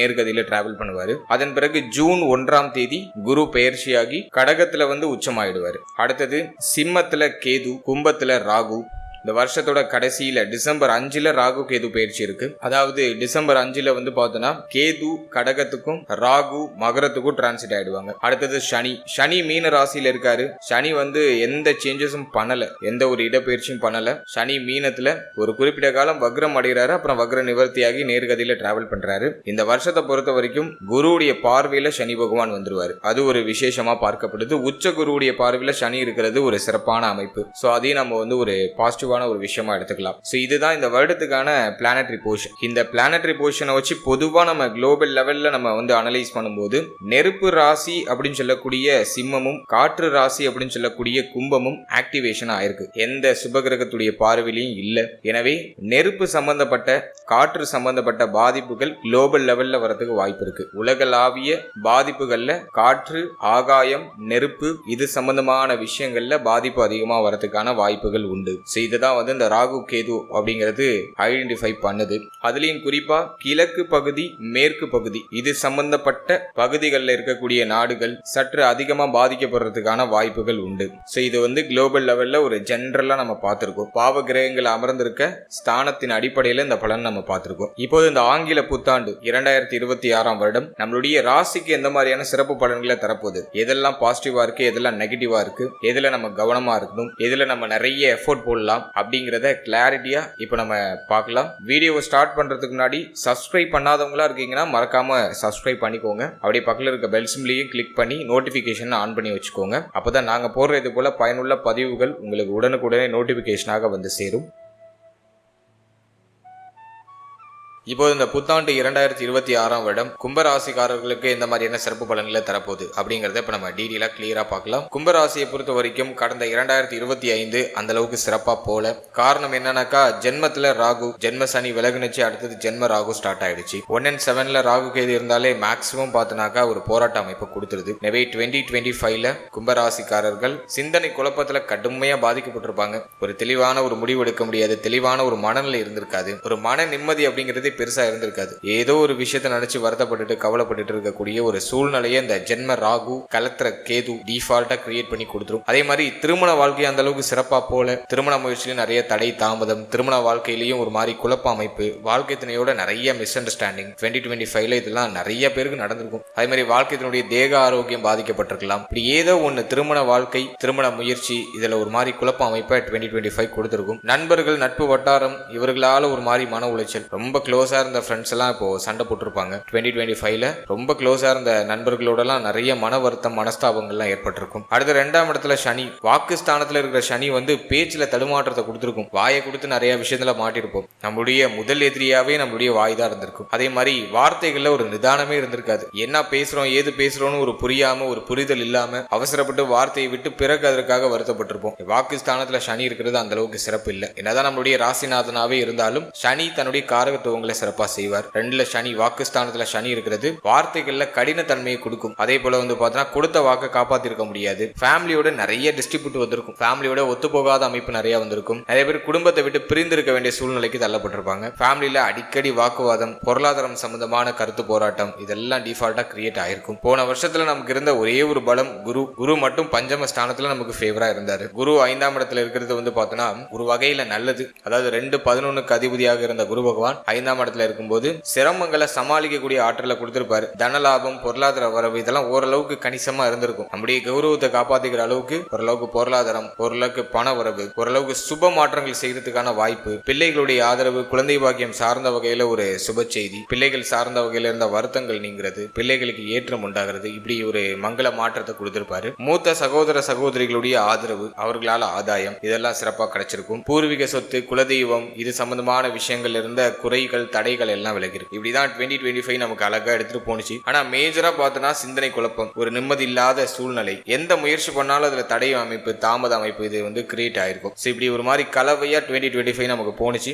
நேர்கதியில travel பண்ணுவாரு. அதன் பிறகு ஜூன் ஒன்றாம் தேதி குரு பெயர்ச்சியாகி கடகத்துல வந்து உச்சமாயிடுவாரு. அடுத்தது சிம்மத்துல கேது கும்பத்துல ராகு இந்த வருஷத்தோட கடைசியில டிசம்பர் அஞ்சுல ராகு கேது பயிற்சி இருக்கு. அதாவது டிசம்பர் அஞ்சுல வந்து பார்த்தோன்னா கேது கடகத்துக்கும் ராகு மகரத்துக்கும் டிரான்சிட் ஆயிடுவாங்க. அடுத்தது சனி. சனி மீன ராசியில இருக்காரு. சனி வந்து எந்த சேஞ்சஸும் பண்ணல. எந்த ஒரு இடப்பெயர்ச்சியும் பண்ணல. சனி மீனத்துல ஒரு குறிப்பிட்ட காலம் வக்ரம் அடைகிறாரு. அப்புறம் வக்ர நிவர்த்தியாகி நேர்கதியில டிராவல் பண்றாரு. இந்த வருஷத்தை பொறுத்த வரைக்கும் குருவுடைய பார்வையில சனி பகவான் வந்துருவாரு. அது ஒரு விசேஷமா பார்க்கப்படுது. உச்ச குருவுடைய பார்வையில சனி இருக்கிறது ஒரு சிறப்பான அமைப்பு. ஸோ அதையும் நம்ம வந்து ஒரு பாசிட்டிவ் பாசிட்டிவான ஒரு விஷயமா எடுத்துக்கலாம். ஸோ இதுதான் இந்த வருடத்துக்கான பிளானட்ரி போர்ஷன் இந்த பிளானட்ரி போர்ஷனை வச்சு பொதுவாக நம்ம குளோபல் லெவல்ல நம்ம வந்து அனலைஸ் பண்ணும்போது நெருப்பு ராசி அப்படின்னு சொல்லக்கூடிய சிம்மமும் காற்று ராசி அப்படின்னு சொல்லக்கூடிய கும்பமும் ஆக்டிவேஷன் ஆயிருக்கு எந்த சுபகிரகத்துடைய பார்வையிலையும் இல்லை. எனவே நெருப்பு சம்பந்தப்பட்ட காற்று சம்பந்தப்பட்ட பாதிப்புகள் குளோபல் லெவல்ல வரதுக்கு வாய்ப்பு இருக்கு. உலகளாவிய பாதிப்புகள்ல காற்று ஆகாயம் நெருப்பு இது சம்பந்தமான விஷயங்கள்ல பாதிப்பு அதிகமாக வரதுக்கான வாய்ப்புகள் உண்டு. ஸோ தான் வந்து இந்த ராகு கேது அப்படிங்கிறது ஐடென்டிஃபை பண்ணுது. அதுலயும் குறிப்பா கிழக்கு பகுதி மேற்கு பகுதி. இது சம்பந்தப்பட்ட பகுதிகளில் இருக்கக்கூடிய நாடுகள் சற்று அதிகமா பாதிக்கப்படுறதுக்கான வாய்ப்புகள் உண்டு. ஸோ இது வந்து குளோபல் லெவல்ல ஒரு ஜென்ரலா நம்ம பார்த்துருக்கோம். பாவ கிரகங்கள் அமர்ந்திருக்க ஸ்தானத்தின் அடிப்படையில் இந்த பலன் நம்ம பார்த்துருக்கோம். இப்போது இந்த ஆங்கில புத்தாண்டு இரண்டாயிரத்தி இருபத்தி ஆறாம் வருடம் நம்மளுடைய ராசிக்கு எந்த மாதிரியான சிறப்பு பலன்களை தரப்போகுது? எதெல்லாம் பாசிட்டிவா இருக்கு எதெல்லாம் நெகட்டிவா இருக்கு? எதுல நம்ம கவனமா இருக்கணும்? எதுல நம்ம நிறைய எஃபோர்ட் போடலாம்? அப்படிங்கிறத கிளாரிட்டியா இப்போ நம்ம பார்க்கலாம். வீடியோவை ஸ்டார்ட் பண்றதுக்கு முன்னாடி சப்ஸ்கிரைப் பண்ணாதவங்களா இருக்கீங்கன்னா மறக்காம சப்ஸ்கிரைப் பண்ணிக்கோங்க. அப்படியே பக்கத்தில் இருக்க பெல் சிம்லையும் கிளிக் பண்ணி நோட்டிஃபிகேஷன் ஆன் பண்ணி வச்சுக்கோங்க. அப்பதான் நாங்க போடுற இது போல பயனுள்ள பதிவுகள் உங்களுக்கு உடனுக்குடனே நோட்டிஃபிகேஷனாக வந்து சேரும். இப்போது இந்த புத்தாண்டு இரண்டாயிரத்தி இருபத்தி ஆறாம் வருடம் கும்பராசிக்காரர்களுக்கு இந்த மாதிரியான சிறப்பு பலன்களை தரப்போகுது அப்படிங்கறத இப்ப நம்ம டீடெயிலாக கிளியரா பார்க்கலாம். கும்பராசியை பொறுத்த வரைக்கும் கடந்த இரண்டாயிரத்தி இருபத்தி ஐந்து அந்த அளவுக்கு சிறப்பா போல. காரணம் என்னன்னாக்கா ஜென்மத்துல ராகு ஜென்ம சனி விலகுனுச்சு அடுத்தது ஜென்ம ராகு ஸ்டார்ட் ஆயிடுச்சு. ஒன் அண்ட் செவன்ல ராகு கேது இருந்தாலே மேக்சிமம் பார்த்தனாக்கா ஒரு போராட்ட அமைப்பு கொடுத்துருது. எனவே டுவெண்ட்டி டுவெண்ட்டி ஃபைவ்ல கும்பராசிக்காரர்கள் சிந்தனை குழப்பத்துல கடுமையா பாதிக்கப்பட்டிருப்பாங்க. ஒரு தெளிவான ஒரு முடிவு எடுக்க முடியாது தெளிவான ஒரு மனநிலை இருந்திருக்காது. ஒரு மன நிம்மதி அப்படிங்கிறது பெருசா இருந்திருக்காது. ஏதோ ஒரு விஷயத்த நினைச்சு வருத்தப்பட்டுட்டு கவலைப்பட்டுட்டு இருக்கக்கூடிய ஒரு சூழ்நிலையை இந்த ஜென்ம ராகு கலத்திர கேது டிஃபால்ட்டா கிரியேட் பண்ணி கொடுத்துரும். அதே மாதிரி திருமண வாழ்க்கை அந்த அளவுக்கு சிறப்பா போல திருமண முயற்சியிலும் நிறைய தடை தாமதம் திருமண வாழ்க்கையிலையும் ஒரு மாதிரி குழப்ப அமைப்பு வாழ்க்கை துணையோட நிறைய மிஸ் அண்டர்ஸ்டாண்டிங் டுவெண்ட்டி டுவெண்ட்டி ஃபைவ்ல இதெல்லாம் நிறைய பேருக்கு நடந்திருக்கும். அதே மாதிரி வாழ்க்கை தேக ஆரோக்கியம் பாதிக்கப்பட்டிருக்கலாம். இப்படி ஏதோ ஒன்று திருமண வாழ்க்கை திருமண முயற்சி இதுல ஒரு மாதிரி குழப்ப அமைப்பை டுவெண்ட்டி டுவெண்ட்டி ஃபைவ் கொடுத்துருக்கும். நண்பர்கள் நட்பு வட்டாரம் இவர்களால ஒரு மாதிரி மன உளைச்சல் ரொம்ப க்ளோஸ் க்ளோஸாக இருந்த ஃப்ரெண்ட்ஸ் எல்லாம் இப்போ சண்டை போட்டிருப்பாங்க. டுவெண்ட்டி டுவெண்ட்டி ஃபைவ்ல ரொம்ப க்ளோஸாக இருந்த நண்பர்களோடலாம் நிறைய மன வருத்தம் மனஸ்தாபங்கள்லாம் ஏற்பட்டிருக்கும். அடுத்த ரெண்டாம் இடத்துல சனி. வாக்கு ஸ்தானத்துல இருக்கிற சனி வந்து பேச்சில் தடுமாற்றத்தை கொடுத்துருக்கும். வாயை கொடுத்து நிறைய விஷயத்துல மாட்டிருப்போம் நம்மளுடைய முதல் எதிரியாவே நம்மளுடைய வாய் தான் இருந்திருக்கும். அதே மாதிரி வார்த்தைகளில் ஒரு நிதானமே இருந்திருக்காது. என்ன பேசுறோம் ஏது பேசுறோம்னு ஒரு புரியாம ஒரு புரிதல் இல்லாம அவசரப்பட்டு வார்த்தையை விட்டு பிறகு அதற்காக வருத்தப்பட்டிருப்போம். வாக்கு ஸ்தானத்தில் சனி இருக்கிறது அந்த அளவுக்கு சிறப்பு இல்லை. என்னதான் நம்மளுடைய ராசிநாதனாவே இருந்தாலும் சனி தன்னுடைய காரகத்துவங்களை சிறப்பா செய்வார். ரெண்டுல சனி வாக்குஸ்தானத்துல சனி இருக்கிறது வார்த்தைகள்ல கடினத்தன்மையை கொடுக்கும். அதே போல வந்து கொடுத்த வாக்கை காப்பாத்திருக்க முடியாது. ஃபேமிலியோட நிறைய டிஸ்ட்ரிபியூட் வந்திருக்கும். ஃபேமிலியோட ஒத்து போகாத அமைப்பு நிறைய வந்திருக்கும். நிறைய பேர் குடும்பத்தை விட்டு பிரிந்திருக்க வேண்டிய சூழ்நிலைக்கு தள்ளப்பட்டிருப்பாங்க. ஃபேமிலியில அடிக்கடி வாக்குவாதம் பொருளாதாரம் சம்பந்தமான கருத்து போராட்டம் இதெல்லாம் டிஃபால்ட்டா கிரியேட் ஆயிருக்கும். போன வருஷத்துல நமக்கு இருந்த ஒரே ஒரு பலம் குரு. குரு மட்டும் பஞ்சம ஸ்தானத்துல நமக்கு ஃபேவரா இருந்தாரு. குரு ஐந்தாம் இடத்துல இருக்கிறது வந்து பார்த்தோன்னா ஒரு வகையில நல்லது. அதாவது ரெண்டு பதினொன்னுக்கு அதிபதியாக இருந்த குரு பகவான் ஐந்தாம் பன்னெண்டாம் இடத்துல இருக்கும்போது சிரமங்களை சமாளிக்கக்கூடிய ஆற்றலை கொடுத்திருப்பாரு. தனலாபம் பொருளாதார வரவு இதெல்லாம் ஓரளவுக்கு கணிசமா இருந்திருக்கும். நம்முடைய கௌரவத்தை காப்பாத்திக்கிற அளவுக்கு ஓரளவுக்கு பொருளாதாரம் ஓரளவுக்கு பண வரவு ஓரளவுக்கு சுப மாற்றங்கள் செய்யறதுக்கான வாய்ப்பு பிள்ளைகளுடைய ஆதரவு குழந்தை பாக்கியம் சார்ந்த வகையில ஒரு சுப செய்தி பிள்ளைகள் சார்ந்த வகையில இருந்த வருத்தங்கள் நீங்கிறது பிள்ளைகளுக்கு ஏற்றம் உண்டாகிறது இப்படி ஒரு மங்கள மாற்றத்தை கொடுத்திருப்பாரு. மூத்த சகோதர சகோதரிகளுடைய ஆதரவு அவர்களால் ஆதாயம் இதெல்லாம் சிறப்பாக கிடைச்சிருக்கும். பூர்வீக சொத்து குலதெய்வம் இது சம்பந்தமான விஷயங்கள் இருந்த குறைகள் தடைகள் எல்லாம் விலகிருக்கு இப்படிதான் டுவெண்ட்டி டுவெண்ட்டி ஃபைவ் நமக்கு அழகா எடுத்துட்டு போனுச்சு ஆனா மேஜரா பார்த்தோன்னா சிந்தனை குழப்பம். ஒரு நிம்மதி இல்லாத சூழ்நிலை. எந்த முயற்சி பண்ணாலும் அதுல தடை அமைப்பு தாமத அமைப்பு இது வந்து கிரியேட் ஆயிருக்கும். இப்படி ஒரு மாதிரி கலவையா டுவெண்ட்டி டுவெண்ட்டி ஃபைவ் நமக்கு போனுச்சு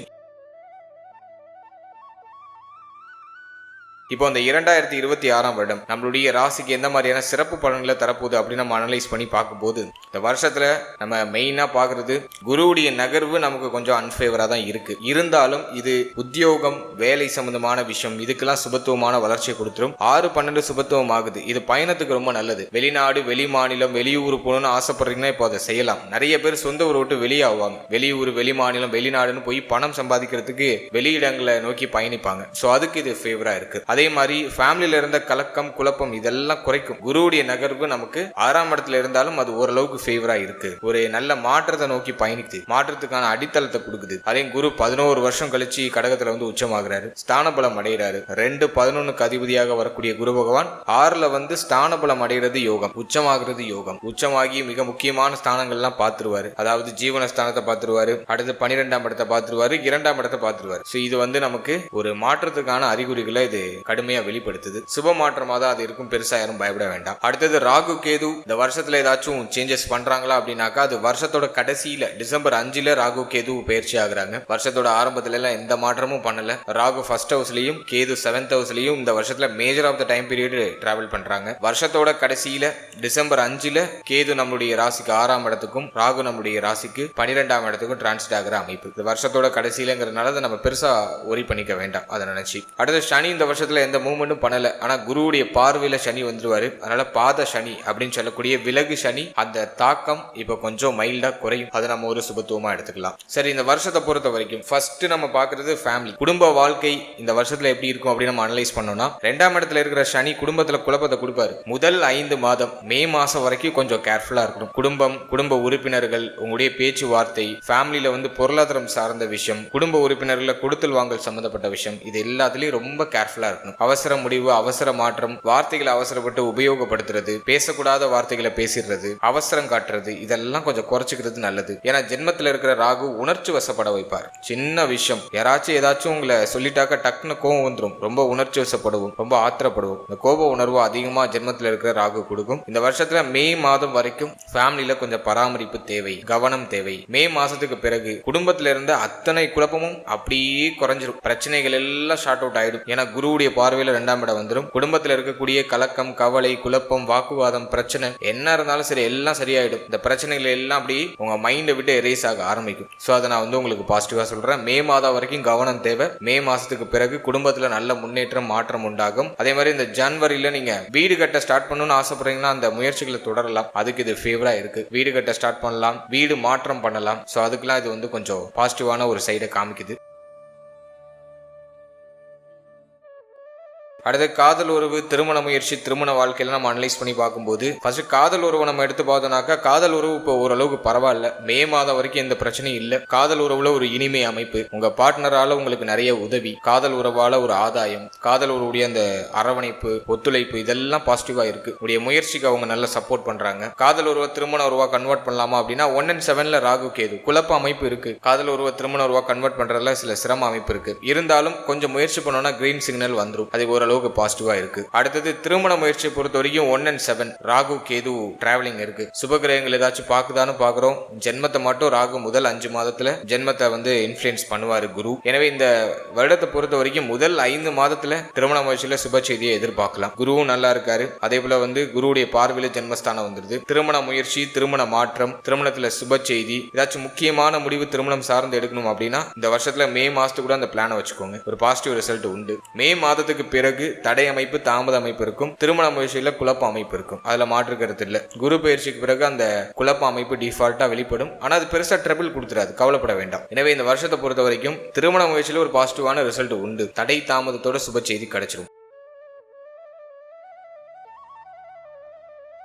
இப்போ அந்த இரண்டாயிரத்தி இருபத்தி ஆறாம் வருடம் நம்மளுடைய ராசிக்கு எந்த மாதிரியான சிறப்பு பலன்களை தரப்போகுது அப்படின்னு நம்ம அனலைஸ் பண்ணி பார்க்கும்போது இந்த வருஷத்துல நம்ம மெயினாக பார்க்கறது குருவுடைய நகர்வு நமக்கு கொஞ்சம் அன்ஃபேவராக தான் இருக்கு. இருந்தாலும் இது உத்தியோகம் வேலை சம்பந்தமான விஷயம் இதுக்கெல்லாம் சுபத்துவமான வளர்ச்சியை கொடுத்துரும். ஆறு பன்னெண்டு சுபத்துவம் ஆகுது. இது பயணத்துக்கு ரொம்ப நல்லது. வெளிநாடு வெளி மாநிலம் வெளியூர் போகணும்னு ஆசைப்படுறீங்கன்னா இப்போ அதை செய்யலாம். நிறைய பேர் சொந்த ஊரை விட்டு வெளியாகுவாங்க வெளியூர் வெளி மாநிலம் வெளிநாடுன்னு போய் பணம் சம்பாதிக்கிறதுக்கு வெளியிடங்களை நோக்கி பயணிப்பாங்க. ஸோ அதுக்கு இது ஃபேவரா இருக்கு. அதே மாதிரி ஃபேமிலியில இருந்த கலக்கம் குழப்பம் இதெல்லாம் குறைக்கும். குருவுடைய நகர்வு நமக்கு ஆறாம் இடத்துல இருந்தாலும் அது ஓரளவுக்கு ஃபேவரா இருக்கு. ஒரு நல்ல மாற்றத்தை நோக்கி பயணிக்குது. மாற்றத்துக்கான அடித்தளத்தை கொடுக்குது. அதே குரு பதினோரு வருஷம் கழிச்சு கடகத்துல வந்து உச்சமாகிறாரு. ஸ்தான பலம் அடைகிறாரு. ரெண்டு பதினொன்னுக்கு அதிபதியாக வரக்கூடிய குரு பகவான் ஆறுல வந்து ஸ்தான பலம் அடைகிறது யோகம். உச்சமாகிறது யோகம். உச்சமாகி மிக முக்கியமான ஸ்தானங்கள்லாம் பார்த்துருவாரு. அதாவது ஜீவன ஸ்தானத்தை பார்த்துருவாரு. அடுத்து பன்னிரெண்டாம் இடத்தை பார்த்துருவாரு. இரண்டாம் இடத்தை பார்த்துருவாரு. ஸோ இது வந்து நமக்கு ஒரு மாற்றத்துக்கான அறிகுறிகளை இது கடுமையா வெளிப்படுத்துது. சுப மாற்றமா தான் அது இருக்கும். பெருசா யாரும் பயப்பட வேண்டாம். அடுத்தது ராகு கேது இந்த வருஷத்துல ஏதாச்சும் சேஞ்சஸ் பண்றாங்களா அப்படின்னாக்கா அது வருஷத்தோட கடைசியில டிசம்பர் அஞ்சுல ராகு கேது பயிற்சி ஆகுறாங்க. வருஷத்தோட ஆரம்பத்துல எல்லாம் எந்த மாற்றமும் பண்ணல. ராகு ஃபர்ஸ்ட் ஹவுஸ்லயும் கேது செவன்த் ஹவுஸ்லயும் இந்த வருஷத்துல major of the time period travel பண்றாங்க. வருஷத்தோட கடைசியில டிசம்பர் அஞ்சுல கேது நம்மளுடைய ராசிக்கு ஆறாம் இடத்துக்கும் ராகு நம்மளுடைய ராசிக்கு பன்னிரெண்டாம் இடத்துக்கும் டிரான்ஸ்ட் ஆகிற அமைப்பு. இந்த வருஷத்தோட கடைசியிலங்கிறதுனால அதை நம்ம பெருசா ஒரி பண்ணிக்க வேண்டாம். அதை நினைச்சு. அடுத்த சனி இந்த வருஷத்துல எந்த மூமெண்ட்டும் பண்ணல. ஆனா குருவுடைய பார்வையில் சனி வந்துடுவார் அதனால பாத சனி அப்படின்னு சொல்லக்கூடிய விலகு சனி அந்த தாக்கம் இப்போ கொஞ்சம் மைல்டா குறையும். அதை நம்ம ஒரு சுபத்துவமா எடுத்துக்கலாம். சரி இந்த வருஷத்தை பொறுத்த வரைக்கும் ஃபர்ஸ்ட் நம்ம பாக்குறது ஃபேமிலி குடும்ப வாழ்க்கை இந்த வருஷத்துல எப்படி இருக்கும் அப்படின்னு நம்ம அனலைஸ் பண்ணோம்னா ரெண்டாம் இடத்துல இருக்கிற சனி குடும்பத்தில் குழப்பத்தை கொடுப்பாரு. முதல் ஐந்து மாதம் மே மாதம் வரைக்கும் கொஞ்சம் கேர்ஃபுல்லா இருக்கணும். குடும்பம் குடும்ப உறுப்பினர்கள் உங்களுடைய பேச்சுவார்த்தை ஃபேமிலியில வந்து பொருளாதாரம் சார்ந்த விஷயம் குடும்ப உறுப்பினர்களை கொடுத்தல் வாங்கல் சம்மந்தப்பட்ட விஷயம் இது எல்லாத்துலயும் ரொம்ப கேர்ஃபுல்லா இருக்கணும் அவசர முடிவு அவசர மாற்றம் வார்த்தைகளை அவசரப்பட்டு உபயோகப்படுத்துறது பேசக்கூடாத வார்த்தைகளை பேசிடுறது அவசரம் காட்டுறது இதெல்லாம் கொஞ்சம் குறைச்சிக்கிறது நல்லது. ஏன்னா ஜென்மத்தில் இருக்கிற ராகு உணர்ச்சி வசப்பட வைப்பார். சின்ன விஷயம். யாராச்சும் ஏதாச்சும் உங்களை சொல்லிட்டாக்க டக்குன்னு கோபம் வந்துடும் ரொம்ப உணர்ச்சி வசப்படுவோம். ரொம்ப ஆத்திரப்படுவோம். இந்த கோப உணர்வு அதிகமாக ஜென்மத்தில் இருக்கிற ராகு கொடுக்கும். இந்த வருஷத்துல மே மாதம் வரைக்கும் ஃபேமிலியில கொஞ்சம் பராமரிப்பு தேவை கவனம் தேவை. மே மாசத்துக்கு பிறகு குடும்பத்துல இருந்த அத்தனை குழப்பமும் அப்படியே குறைஞ்சிரும். பிரச்சனைகள் எல்லாம் ஷார்ட் அவுட் ஆயிடும். ஏன்னா குருவுடைய பார்வையில ரெண்டாம் இடம் வந்துடும் குடும்பத்துல இருக்கக்கூடிய கலக்கம் கவலை குழப்பம் வாக்குவாதம் பிரச்சனை என்ன இருந்தாலும் சரி எல்லாம் சரியாயிடும். இந்த பிரச்சனைகள் எல்லாம் அப்படி உங்க மைண்டை விட்டு எரேஸ் ஆக ஆரம்பிக்கும். ஸோ அதை நான் வந்து உங்களுக்கு பாசிட்டிவா சொல்றேன். மே மாதம் வரைக்கும் கவனம் தேவை. மே மாசத்துக்கு பிறகு குடும்பத்துல நல்ல முன்னேற்றம் மாற்றம் உண்டாகும். அதே மாதிரி இந்த ஜனவரியில நீங்க வீடு கட்ட ஸ்டார்ட் பண்ணணும்னு ஆசைப்படுறீங்கன்னா அந்த முயற்சிகளை தொடரலாம். அதுக்கு இது ஃபேவரா இருக்கு. வீடு கட்ட ஸ்டார்ட் பண்ணலாம். வீடு மாற்றம் பண்ணலாம். ஸோ அதுக்கெல்லாம் இது வந்து கொஞ்சம் பாசிட்டிவான ஒரு சைடை காமிக்குது. அடுத்து காதல் உறவு திருமண முயற்சி திருமண வாழ்க்கையில நம்ம அனலைஸ் பண்ணி பார்க்கும்போது ஃபர்ஸ்ட் காதல் உறவு நம்ம எடுத்து பார்த்தோம்னாக்கா காதல் உறவு இப்போ ஓரளவுக்கு பரவாயில்ல. மே மாதம் வரைக்கும் எந்த பிரச்சனையும் இல்லை. காதல் உறவுல ஒரு இனிமை அமைப்பு. உங்க பார்ட்னரால உங்களுக்கு நிறைய உதவி. காதல் உறவால ஒரு ஆதாயம். காதல் உறவுடைய அந்த அரவணைப்பு ஒத்துழைப்பு இதெல்லாம் பாசிட்டிவா இருக்கு. உடைய முயற்சிக்கு அவங்க நல்லா சப்போர்ட் பண்றாங்க. காதல் உறவை திருமண உருவா கன்வெர்ட் பண்ணலாமா அப்படின்னா ஒன் அண்ட் செவன்ல ராகு கேது. குழப்ப அமைப்பு இருக்கு. காதல் உறவை திருமண உருவா கன்வெர்ட் பண்றதுல சில சிரம அமைப்பு இருக்கு. இருந்தாலும் கொஞ்சம் முயற்சி பண்ணோம்னா கிரீன் சிக்னல் வந்துடும் அது ஓரளவு அளவுக்கு பாசிட்டிவா இருக்கு. அடுத்தது திருமண முயற்சியை பொறுத்த வரைக்கும் one and seven Rahu Ketu travelling இருக்கு. சுபகிரகங்கள் ஏதாச்சும் பாக்குதான்னு பாக்குறோம் ஜென்மத்தை மட்டும் ராகு முதல் அஞ்சு மாதத்துல ஜென்மத்தை வந்து இன்ஃபுளுன்ஸ் பண்ணுவாரு குரு. எனவே இந்த வருடத்தை பொறுத்த வரைக்கும் முதல் ஐந்து மாதத்துல திருமண முயற்சியில சுப செய்தியை எதிர்பார்க்கலாம். குருவும் நல்லா இருக்காரு. அதே போல வந்து குருவுடைய பார்வையில ஜென்மஸ்தானம் வந்துருது. திருமண முயற்சி திருமண மாற்றம் திருமணத்துல சுப செய்தி ஏதாச்சும் முக்கியமான முடிவு திருமணம் சார்ந்து எடுக்கணும் அப்படின்னா இந்த வருஷத்துல மே மாசத்துக்கு கூட அந்த பிளானை வச்சுக்கோங்க. ஒரு பாசிட்டிவ் ரிசல்ட் உண்டு. மே மாதத்துக்கு பிறகு பிறகு தடை அமைப்பு தாமத அமைப்பு இருக்கும். திருமண முயற்சியில குழப்ப அமைப்பு இருக்கும். அதுல மாற்று கருத்து இல்ல. குரு பயிற்சிக்கு பிறகு அந்த குழப்ப அமைப்பு டிஃபால்ட்டா வெளிப்படும். ஆனா அது பெருசா ட்ரபிள் கொடுத்துறாது. கவலைப்பட வேண்டாம். எனவே இந்த வருஷத்தை பொறுத்த வரைக்கும் திருமண முயற்சியில ஒரு பாசிட்டிவான ரிசல்ட் உண்டு. தடை தாமதத்தோட சுப செய்தி கிடைச்சிடும்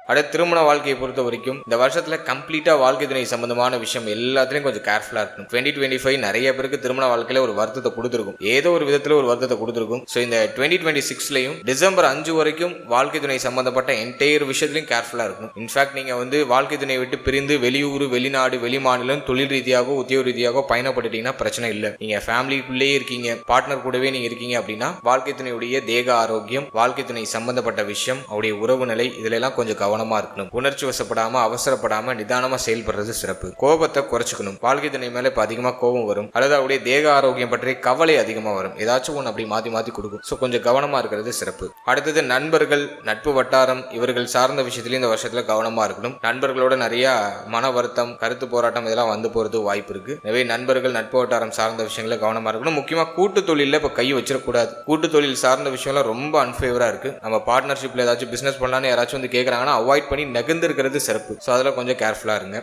அடுத்து திருமண வாழ்க்கையை பொறுத்த வரைக்கும் இந்த வருஷத்துல கம்ப்ளீட்டா வாழ்க்கை துணை சம்பந்தமான விஷயம் எல்லாத்துலயும் கொஞ்சம் கேர்ஃபுல்லா இருக்கணும். டுவெண்ட்டி டுவெண்ட்டி ஃபைவ் நிறைய பேருக்கு திருமண வாழ்க்கையில ஒரு வருத்தத்தை கொடுத்துருக்கும். ஏதோ ஒரு விதத்துல ஒரு வருத்தத்தை கொடுத்துருக்கும். ஸோ இந்த டுவெண்ட்டி டுவெண்ட்டி சிக்ஸ்லயும் டிசம்பர் அஞ்சு வரைக்கும் வாழ்க்கை துணை சம்பந்தப்பட்ட என்டையர் விஷயத்திலையும் கேர்ஃபுல்லா இருக்கணும். இன்ஃபேக்ட் நீங்க வந்து வாழ்க்கை துணை விட்டு பிரிந்து வெளியூர் வெளிநாடு வெளி மாநிலம் தொழில் ரீதியாகவோ உத்தியோக ரீதியாகவோ பயணப்பட்டுட்டீங்கன்னா பிரச்சனை இல்லை. நீங்க ஃபேமிலிக்குள்ளேயே இருக்கீங்க பார்ட்னர் கூடவே நீங்க இருக்கீங்க அப்படின்னா வாழ்க்கை துணையுடைய தேக ஆரோக்கியம் வாழ்க்கை துணை சம்பந்தப்பட்ட விஷயம் அவருடைய உறவு நிலை இதுல எல்லாம் கொஞ்சம் கவர் இருக்கணும். உணர்ச்சி வசப்படாம அவசரப்படாம நிதானமா செயல்படுறது சிறப்பு. கோபத்தை குறைச்சிக்கணும். வாழ்க்கை துணை மேல இப்ப அதிகமா கோபம் வரும். அல்லது அவருடைய தேக ஆரோக்கியம் பற்றி கவலை அதிகமா வரும். ஏதாச்சும் ஒன்று அப்படி மாத்தி மாத்தி கொடுக்கும். ஸோ கொஞ்சம் கவனமா இருக்கிறது சிறப்பு. அடுத்தது நண்பர்கள் நட்பு வட்டாரம் இவர்கள் சார்ந்த விஷயத்திலயும் இந்த வருஷத்துல கவனமா இருக்கணும். நண்பர்களோட நிறைய மன வருத்தம் கருத்து போராட்டம் இதெல்லாம் வந்து போறது வாய்ப்பு இருக்கு. எனவே நண்பர்கள் நட்பு வட்டாரம் சார்ந்த விஷயங்கள கவனமா இருக்கணும். முக்கியமா கூட்டு தொழில இப்ப கை வச்சிடக்கூடாது. கூட்டு தொழில் சார்ந்த விஷயம்லாம் ரொம்ப அன்பேவரா இருக்கு. நம்ம பார்ட்னர்ஷிப்ல ஏதாச்சும் பிசினஸ் பண்ணலாம்னு யாராச்சும் வந்து கேட்கறாங்கன்னா அவாய்ட் பண்ணி நகர்ந்து இருக்கிறது சிறப்பு. ஸோ அதில் கொஞ்சம் கேர்ஃபுல்லா இருங்க.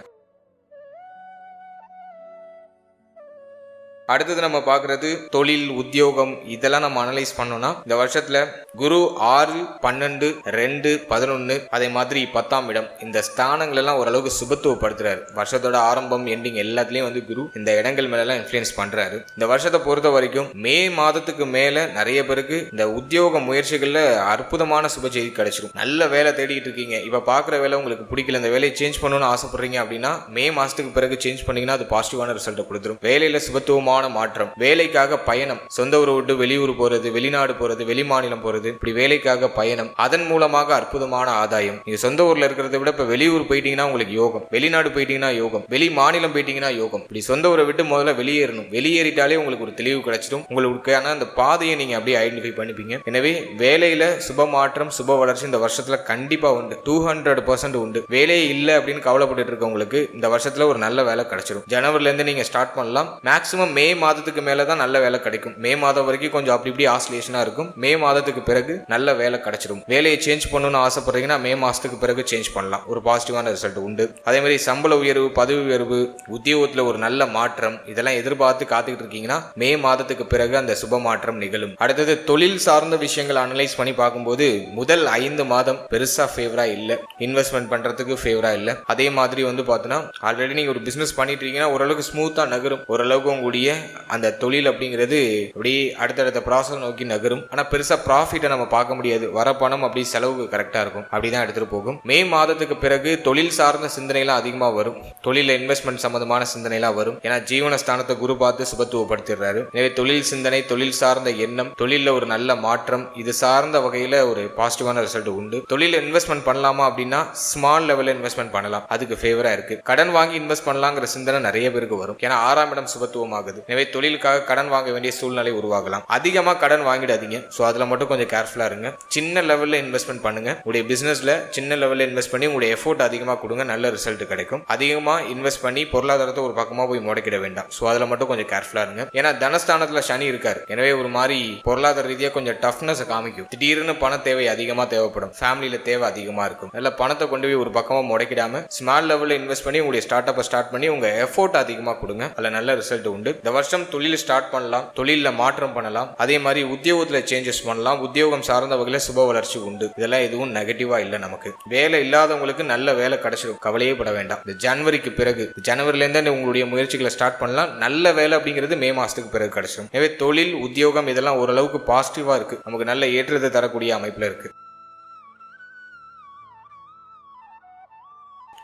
அடுத்தது நம்ம பார்க்கறது தொழில் உத்தியோகம் இதெல்லாம் நம்ம அனலைஸ் பண்ணோம்னா இந்த வருஷத்துல குரு ஆறு பன்னெண்டு ரெண்டு பதினொன்னு அதே மாதிரி பத்தாம் இடம். இந்த ஸ்தானங்கள் எல்லாம் ஓரளவுக்கு சுபத்துவப்படுத்துறாரு. வருஷத்தோட ஆரம்பம் எண்டிங் எல்லாத்துலயும் வந்து குரு இந்த இடங்கள் மேல எல்லாம் இன்ஃபுளுன்ஸ் பண்றாரு. இந்த வருஷத்தை பொறுத்த வரைக்கும் மே மாதத்துக்கு மேல நிறைய பேருக்கு இந்த உத்தியோக முயற்சிகள்ல அற்புதமான சுப செய்தி கிடைச்சிரும். நல்ல வேலை தேடிட்டு இருக்கீங்க. இப்ப பாக்குற வேலை உங்களுக்கு பிடிக்கல. இந்த வேலையை சேஞ்ச் பண்ணணும்னு ஆசைப்படுறீங்க அப்படின்னா மே மாசத்துக்கு பிறகு சேஞ்ச் பண்ணீங்கன்னா அது பாசிட்டிவான ரிசல்ட்டை கொடுத்துரும். வேலையில சுபத்துவமான மாற்றம். வேலைக்காக பயணம். சொந்த ஊரை விட்டு வெளியூர் போறது வெளிநாடு போறது வெளி மாநிலம் போறது இப்படி வேலைக்காக பயணம். அதன் மூலமாக அற்புதமான ஆதாயம். நீங்க சொந்த ஊர்ல இருக்கிறத விட இப்ப வெளியூர் போயிட்டீங்கன்னா உங்களுக்கு யோகம். வெளிநாடு போயிட்டீங்கன்னா யோகம். வெளி மாநிலம் போயிட்டீங்கன்னா யோகம். இப்படி சொந்த ஊரை விட்டு முதல்ல வெளியேறணும். வெளியேறிட்டாலே உங்களுக்கு ஒரு தெளிவு கிடைச்சிடும். உங்களுக்கான அந்த பாதையை நீங்க அப்படியே ஐடென்டிஃபை பண்ணிப்பீங்க. எனவே வேலையில சுப மாற்றம் சுப வளர்ச்சி இந்த வருஷத்துல கண்டிப்பா உண்டு. டூ ஹண்ட்ரட் பர்சன்ட் உண்டு. வேலையே இல்லை அப்படின்னு கவலைப்பட்டு இருக்கவங்களுக்கு இந்த வருஷத்துல ஒரு நல்ல வேலை கிடைச்சிடும் ஜனவரில இருந்து நீங்க ஸ்டார்ட் பண்ணலாம். மேக்ஸிமம் மே மே மாதத்துக்கு மேலே தான் நல்ல வேலை கிடைக்கும். மே மாதம் வரைக்கும் கொஞ்சம் அப்படி இப்படி ஆசிலேஷனா இருக்கும். மே மாதத்துக்கு பிறகு நல்ல வேலை கிடைச்சிடும் வேலையை சேஞ்ச் பண்ணணும்னு ஆசைப்படுறீங்கன்னா மே மாசத்துக்கு பிறகு சேஞ்ச் பண்ணலாம். ஒரு பாசிட்டிவான ரிசல்ட் உண்டு. அதே மாதிரி சம்பள உயர்வு பதவி உயர்வு உத்தியோகத்துல ஒரு நல்ல மாற்றம் இதெல்லாம் எதிர்பார்த்து காத்துக்கிட்டு இருக்கீங்கன்னா மே மாதத்துக்கு பிறகு அந்த சுப மாற்றம் நிகழும். அடுத்தது தொழில் சார்ந்த விஷயங்கள் அனலைஸ் பண்ணி பார்க்கும்போது முதல் ஐந்து மாதம் பெருசா ஃபேவரா இல்ல. இன்வெஸ்ட்மெண்ட் பண்றதுக்கு ஃபேவரா இல்ல. அதே மாதிரி வந்து பார்த்தோன்னா ஆல்ரெடி நீங்க ஒரு பிசினஸ் பண்ணிட்டு இருக்கீங்கன்னா ஓரளவுக்கு ஸ்மூத்தா நகரும். ஓரளவுக்கு உங்களுடைய அந்த தொழில் அப்படிங்கிறது அப்படியே அடுத்தடுத்த ப்ராசஸ் நோக்கி நகரும். ஆனால் பெருசாக ப்ராஃபிட்டை நம்ம பார்க்க முடியாது. வர பணம் அப்படி செலவுக்கு கரெக்டாக இருக்கும். அப்படிதான் எடுத்துகிட்டு போகும். மே மாதத்துக்கு பிறகு தொழில் சார்ந்த சிந்தனைலாம் அதிகமாக வரும். தொழிலில் இன்வெஸ்ட்மெண்ட் சம்மந்தமான சிந்தனைலாம் வரும். ஏன்னா ஜீவனஸ்தானத்தை குரு பார்த்து சுபத்துவப்படுத்திடுறாரு. எனவே தொழில் சிந்தனை தொழில் சார்ந்த எண்ணம் தொழிலில் ஒரு நல்ல மாற்றம் இது சார்ந்த வகையில் ஒரு பாசிட்டிவான ரிசல்ட் உண்டு. தொழில் இன்வெஸ்ட்மெண்ட் பண்ணலாமா அப்படின்னா ஸ்மால் லெவலில் இன்வெஸ்ட்மெண்ட் பண்ணலாம். அதுக்கு ஃபேவரா இருக்கு. கடன் வாங்கி இன்வெஸ்ட் பண்ணலாங்கிற சிந்தனை நிறைய பேருக்கு வரும். ஏன்னா ஆறாம் இடம் சுபத்துவம் ஆகுது எனவே தொழிலுக்காக கடன் வாங்க வேண்டிய சூழ்நிலை உருவாகலாம். அதிகமா கடன் வாங்கிடாதீங்க. ஸோ அதுல மட்டும் கொஞ்சம் கேர்ஃபுல்லா இருங்க. சின்ன லெவல்ல இன்வெஸ்ட்மெண்ட் பண்ணுங்க. உங்களுடைய பிசினஸ்ல சின்ன லெவல்ல இன்வெஸ்ட் பண்ணி உங்களுடைய எஃபோர்ட் அதிகமா கொடுங்க. நல்ல ரிசல்ட் கிடைக்கும். அதிகமா இன்வெஸ்ட் பண்ணி பொருளாதாரத்தை ஒரு பக்கமா போய் முடக்கிட வேண்டாம். ஸோ அதுல மட்டும் கொஞ்சம் கேர்ஃபுல்லா இருங்க. ஏன்னா தனஸ்தானத்துல சனி இருக்காரு. எனவே ஒரு மாதிரி பொருளாதார ரீதியா கொஞ்சம் டஃப்னஸ் காமிக்கும். திடீர்னு பண தேவை அதிகமா தேவைப்படும். ஃபேமிலியில தேவை அதிகமா இருக்கும். நல்ல பணத்தை கொண்டு போய் ஒரு பக்கமா முடக்கிடாம ஸ்மால் லெவல்ல இன்வெஸ்ட் பண்ணி உங்களுடைய ஸ்டார்ட் அப்பை ஸ்டார்ட் பண்ணி உங்க எஃபோர்ட் அதிகமா கொடுங்க. அதுல நல்ல ரிசல்ட் உண்டு. வருஷம் தொழில் ஸ்டார்ட் பண்ணலாம் தொழிலில் மாற்றம் பண்ணலாம். அதே மாதிரி உத்தியோகத்தில் சேஞ்சஸ் பண்ணலாம். உத்தியோகம் சார்ந்த வகையில் சுப வளர்ச்சி உண்டு. இதெல்லாம் எதுவும் நெகட்டிவாக இல்லை நமக்கு. வேலை இல்லாதவங்களுக்கு நல்ல வேலை கிடைச்சிடும் கவலையே பட வேண்டாம். இந்த ஜனவரிக்கு பிறகு ஜனவரிலேருந்து உங்களுடைய முயற்சிகளை ஸ்டார்ட் பண்ணலாம். நல்ல வேலை அப்படிங்கிறது மே மாதத்துக்கு பிறகு கிடைச்சிடும் எனவே தொழில் உத்தியோகம் இதெல்லாம் ஓரளவுக்கு பாசிட்டிவாக இருக்குது நமக்கு நல்ல ஏற்றத்தை தரக்கூடிய அமைப்பில் இருக்குது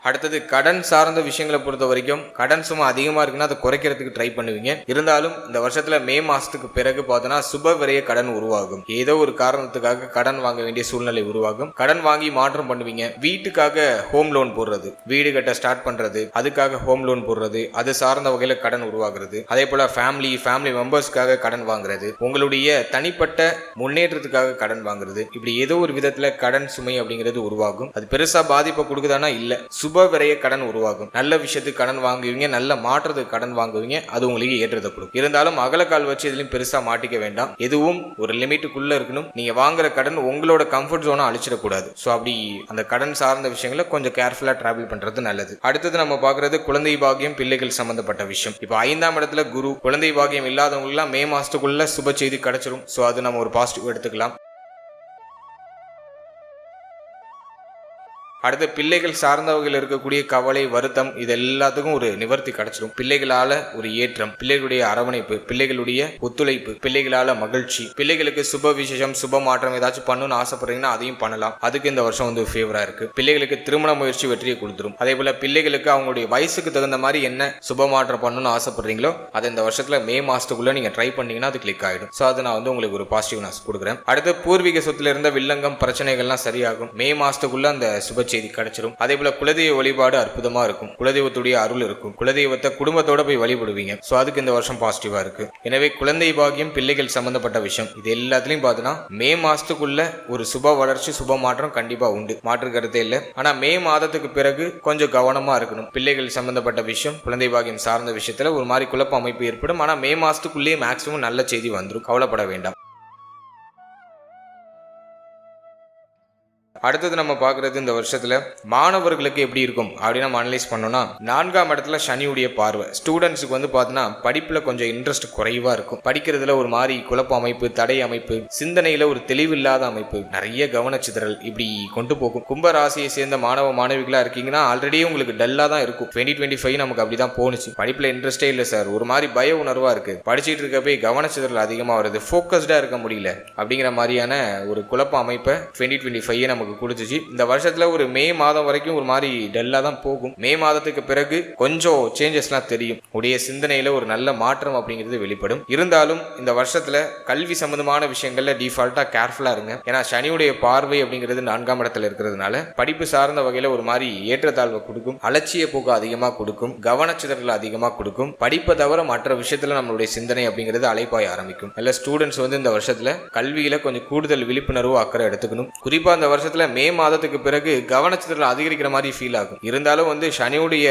அடுத்தது கடன் சார்ந்த விஷயங்களை பொறுத்த வரைக்கும் கடன் சும்மா அதிகமாக இருக்குன்னா அதை குறைக்கிறதுக்கு ட்ரை பண்ணுவீங்க. இருந்தாலும் இந்த வருஷத்தில் மே மாதத்துக்கு பிறகு பார்த்தோன்னா சுப விரைய கடன் உருவாகும். ஏதோ ஒரு காரணத்துக்காக கடன் வாங்க வேண்டிய சூழ்நிலை உருவாகும். கடன் வாங்கி மாற்றம் பண்ணுவீங்க. வீட்டுக்காக ஹோம் லோன் போடுறது. வீடு கட்ட ஸ்டார்ட் பண்ணுறது அதுக்காக ஹோம் லோன் போடுறது. அது சார்ந்த வகையில் கடன் உருவாகிறது. அதே போல் ஃபேமிலி ஃபேமிலி மெம்பர்ஸ்க்காக கடன் வாங்குறது. உங்களுடைய தனிப்பட்ட முன்னேற்றத்துக்காக கடன் வாங்குறது. இப்படி ஏதோ ஒரு விதத்தில் கடன் சுமை அப்படிங்கிறது உருவாகும். அது பெருசாக பாதிப்பை கொடுக்குதானா இல்லை. சுப சுப விரைய கடன் உருவாகும். நல்ல விஷயத்துக்கு கடன் வாங்குவீங்க நல்ல மாற்றத்துக்கு கடன் வாங்குவீங்க அது உங்களுக்கு ஏற்றத்தை கொடுக்கும். இருந்தாலும் அகலக்கால் வச்சு எதுலையும் பெருசா மாட்டிக்க வேண்டாம். எதுவும் ஒரு லிமிட்டுக்குள்ள இருக்கணும். நீங்க வாங்குற கடன் உங்களோட கம்ஃபர்ட் ஜோனை அழிச்சிடக்கூடாது. ஸோ அப்படி அந்த கடன் சார்ந்த விஷயங்களை கொஞ்சம் கேர்ஃபுல்லா டிராவல் பண்றது நல்லது. அடுத்தது நம்ம பார்க்கறது குழந்தை பாகியம் பிள்ளைகள் சம்பந்தப்பட்ட விஷயம். இப்போ ஐந்தாம் இடத்துல குரு குழந்தை பாக்கியம் இல்லாதவங்களுக்குலாம் மே மாசத்துக்குள்ள சுப செய்தி கிடைச்சிரும். ஸோ அது நம்ம ஒரு பாசிட்டிவ் எடுத்துக்கலாம். அடுத்து பிள்ளைகள் சார்ந்தவர்கள் இருக்கக்கூடிய கவலை வருத்தம் இது எல்லாத்துக்கும் ஒரு நிவர்த்தி கிடைச்சிடும். பிள்ளைகளால ஒரு ஏற்றம் பிள்ளைகளுடைய அரவணைப்பு பிள்ளைகளுடைய ஒத்துழைப்பு பிள்ளைகளால மகிழ்ச்சி பிள்ளைகளுக்கு சுப விசேஷம் சுப மாற்றம் ஏதாச்சும் பண்ணணும்னு ஆசைப்படுறீங்கன்னா அதையும் பண்ணலாம். அதுக்கு இந்த வருஷம் வந்து ஃபேவரா இருக்கு. பிள்ளைகளுக்கு திருமண முயற்சி வெற்றியை கொடுத்துரும். அதே போல பிள்ளைகளுக்கு அவங்களுடைய வயசுக்கு தகுந்த மாதிரி என்ன சுப மாற்றம் பண்ணணும்னு ஆசைப்படுறீங்களோ அதை இந்த வருஷத்துல மே மாசத்துக்குள்ள நீங்க ட்ரை பண்ணீங்கன்னா அது கிளிக் ஆயிடும். ஸோ அது நான் வந்து உங்களுக்கு ஒரு பாசிட்டிவ் நான் கொடுக்குறேன். அடுத்து பூர்வீக சொத்துல இருந்த வில்லங்கம் பிரச்சனைகள்லாம் சரியாகும். மே மாசத்துக்குள்ள அந்த சுப செய்தி கிடைச்சிரும். அதே போல குலதெய்வ வழிபாடு அற்புதமா இருக்கும். குலதெய்வத்துடைய அருள் இருக்கும். குலதெய்வத்தை குடும்பத்தோட போய் வழிபடுவீங்க. ஸோ அதுக்கு இந்த வருஷம் பாசிட்டிவா இருக்கு. எனவே குழந்தை பாகியம் பிள்ளைகள் சம்பந்தப்பட்ட விஷயம் இது எல்லாத்துலயும் பார்த்தோன்னா மே மாசத்துக்குள்ள ஒரு சுப வளர்ச்சி சுப மாற்றம் கண்டிப்பா உண்டு. மாற்று கருத்தே இல்லை. ஆனா மே மாதத்துக்கு பிறகு கொஞ்சம் கவனமா இருக்கணும். பிள்ளைகள் சம்பந்தப்பட்ட விஷயம் குழந்தை பாகியம் சார்ந்த விஷயத்துல ஒரு மாதிரி குழப்ப அமைப்பு ஏற்படும். ஆனா மே மாசத்துக்குள்ளேயே மேக்சிமம் நல்ல செய்தி வந்துடும் கவலைப்பட வேண்டாம். அடுத்தது நம்ம பார்க்குறது இந்த வருஷத்தில் மாணவர்களுக்கு எப்படி இருக்கும் அப்படின்னு நம்ம அனலைஸ் பண்ணோம்னா நான்காம் இடத்துல சனியுடைய பார்வை. ஸ்டூடெண்ட்ஸுக்கு வந்து பார்த்தோன்னா படிப்பில் கொஞ்சம் இன்ட்ரெஸ்ட் குறைவாக இருக்கும். படிக்கிறதுல ஒரு மாதிரி குழப்ப அமைப்பு தடை அமைப்பு சிந்தனையில் ஒரு தெளிவில்லாத அமைப்பு நிறைய கவனச்சிதறல் இப்படி கொண்டு போகும். கும்ப ராசியை சேர்ந்த மாணவ மாணவிகளாக இருக்கீங்கன்னா ஆல்ரெடி உங்களுக்கு டல்லாக தான் இருக்கும். டுவெண்ட்டி டுவெண்ட்டி ஃபைவ் நமக்கு அப்படி தான் போணுச்சு. படிப்பில் இன்ட்ரெஸ்டே இல்லை சார் ஒரு மாதிரி பய உணர்வாக இருக்குது படிச்சிட்டு இருக்கப்பே கவனச்சிதறல் அதிகமாக வருது. ஃபோக்கஸ்டாக இருக்க முடியல. அப்படிங்கிற மாதிரியான ஒரு குழப்ப அமைப்பை டுவெண்ட்டி டுவெண்ட்டி ஃபைவ் நமக்கு கொடுத்துச்சு இந்த வருஷத்துல ஒரு மே மாதம் வரைக்கும் ஒரு மாதிரி டல்லா தான் போகும். மே மாதத்துக்கு பிறகு கொஞ்சம் சேஞ்சஸ்லாம் தெரியும். உடைய சிந்தனையில ஒரு நல்ல மாற்றம் அப்படிங்கிறது வெளிப்படும். இருந்தாலும் இந்த வருஷத்துல கல்வி சம்பந்தமான விஷயங்கள்ல டிஃபால்ட்டா கேர்ஃபுல்லா இருங்க. ஏன்னா சனியுடைய பார்வை அப்படிங்கிறது நான்காம் இடத்துல இருக்கிறதுனால படிப்பு சார்ந்த வகையில ஒரு மாதிரி ஏற்றத்தாழ்வை கொடுக்கும். அலட்சிய போக்கு அதிகமா கொடுக்கும். கவனச்சிதறல் அதிகமா கொடுக்கும். படிப்பை தவிர மற்ற விஷயத்துல நம்மளுடைய சிந்தனை அப்படிங்கிறது அலைப்பாய ஆரம்பிக்கும். நல்ல ஸ்டூடெண்ட்ஸ் வந்து இந்த வருஷத்துல கல்வியில கொஞ்சம் கூடுதல் விழிப்புணர்வு அக்கறை எடுத்துக்கணும். குறிப்பா இந்த வருஷத்துல மே மாதத்துக்கு பிறகு கவனச்சிதறல் அதிகரிக்கிற மாதிரி ஃபீல் ஆகும். இருந்தாலும் வந்து சனியுடைய